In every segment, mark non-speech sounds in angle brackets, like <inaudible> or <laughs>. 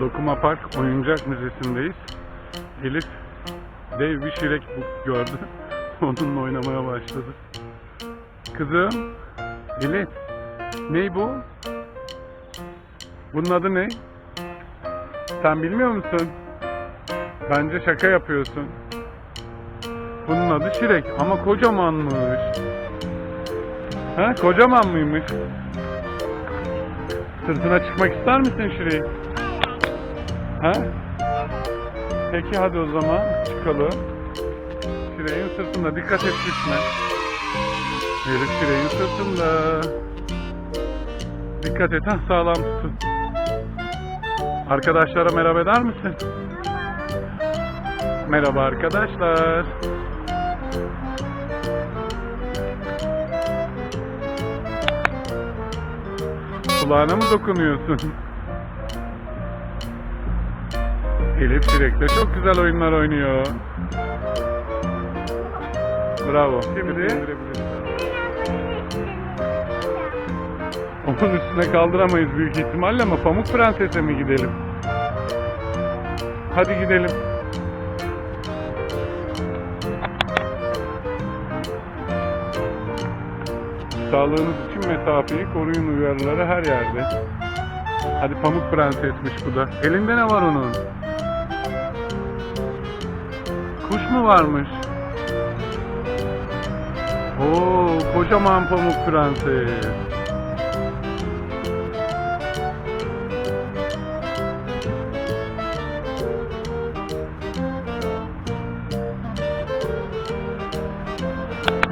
Dokuma Park Oyuncak Müzesi'ndeyiz. Elif dev bir şirek gördü. <laughs> Onunla oynamaya başladı. Kızım, Elif, ney bu? Bunun adı ne? Sen bilmiyor musun? Bence şaka yapıyorsun. Bunun adı Şirek ama kocamanmış. Ha, kocaman mıymış? Sırtına çıkmak ister misin Şirek? Ha? Peki hadi o zaman çıkalım. Şireğin sırtında dikkat et düşme. Elif Şireğin sırtında. Dikkat et ha sağlam tutun. Arkadaşlara merhaba eder misin? Merhaba arkadaşlar. Kulağına mı dokunuyorsun? Elif Çilek de çok güzel oyunlar oynuyor. Bravo. Şimdi onun üstüne kaldıramayız büyük ihtimalle ama Pamuk Prenses'e mi gidelim? Hadi gidelim. Sağlığınız için mesafeyi koruyun uyarıları her yerde. Hadi Pamuk Prenses'miş bu da. Elinde ne var onun? Mu varmış? Oo, kocaman Pamuk Prenses.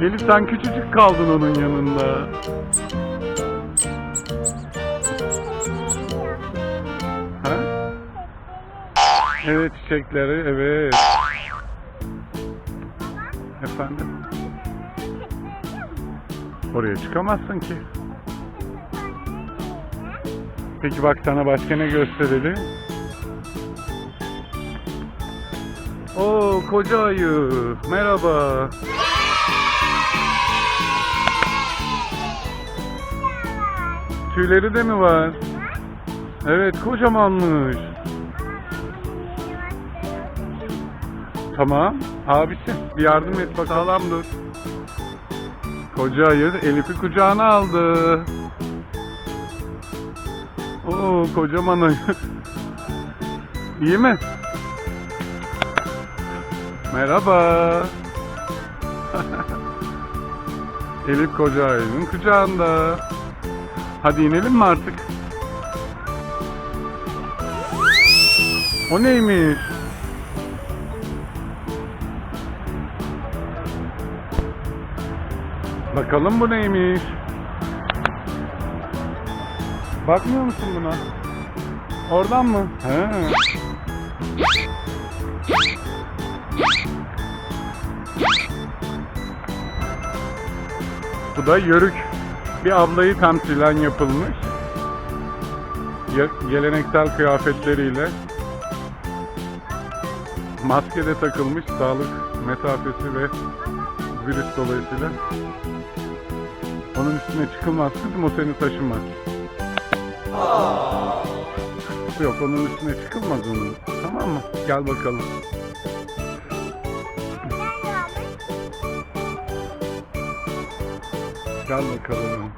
Elif sen küçücük kaldın onun yanında. Ha? Evet çiçekleri evet. Efendim? Oraya çıkamazsın ki. Peki bak sana başka ne gösterelim? Oo koca ayı. Merhaba. Tüyleri de mi var? Evet kocamanmış. Tamam. Abisi bir yardım et bakalım. Sağlam dur. Koca ayı Elif'i kucağına aldı. Oo kocaman ayı. <laughs> İyi mi? Merhaba. <laughs> Elif koca ayının kucağında. Hadi inelim mi artık? O neymiş? Bakalım bu neymiş? Bakmıyor musun buna? Oradan mı? He. Bu da yörük. Bir ablayı temsilen yapılmış. Ge- Geleneksel kıyafetleriyle maske de takılmış sağlık mesafesi ve virüs dolayısıyla. Onun üstüne çıkılmaz kızım o seni taşımaz. Yok onun üstüne çıkılmaz onun. Tamam mı? Gel bakalım. Gel bakalım.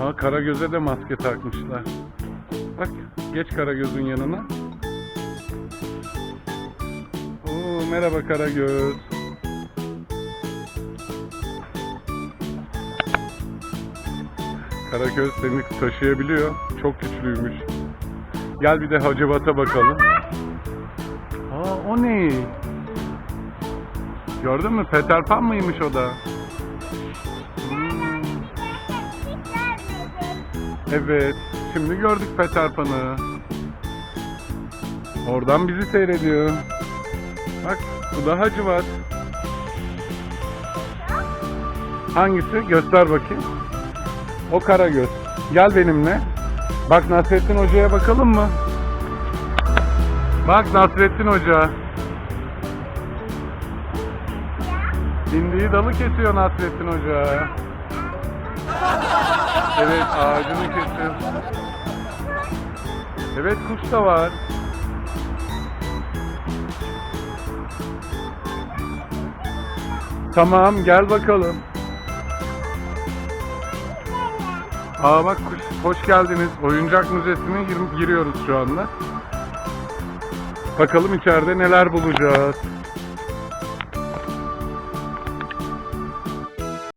Aa Karagöz'e de maske takmışlar. Bak geç Karagöz'ün yanına. Merhaba Karagöz. Karagöz seni taşıyabiliyor. Çok güçlüymüş. Gel bir de Hacivat'a bakalım. Aa o ne? Gördün mü? Peter Pan mıymış o da? Evet. Şimdi gördük Peter Pan'ı. Oradan bizi seyrediyor. Bak bu da Hacivat. Hangisi? Göster bakayım. O Karagöz. Gel benimle. Bak Nasrettin Hoca'ya bakalım mı? Bak Nasrettin Hoca. Dindiği dalı kesiyor Nasrettin Hoca. Evet ağacını kesin. Evet kuş da var. Tamam gel bakalım. Aa bak kuş, hoş geldiniz. Oyuncak müzesine gir- giriyoruz şu anda. Bakalım içeride neler bulacağız.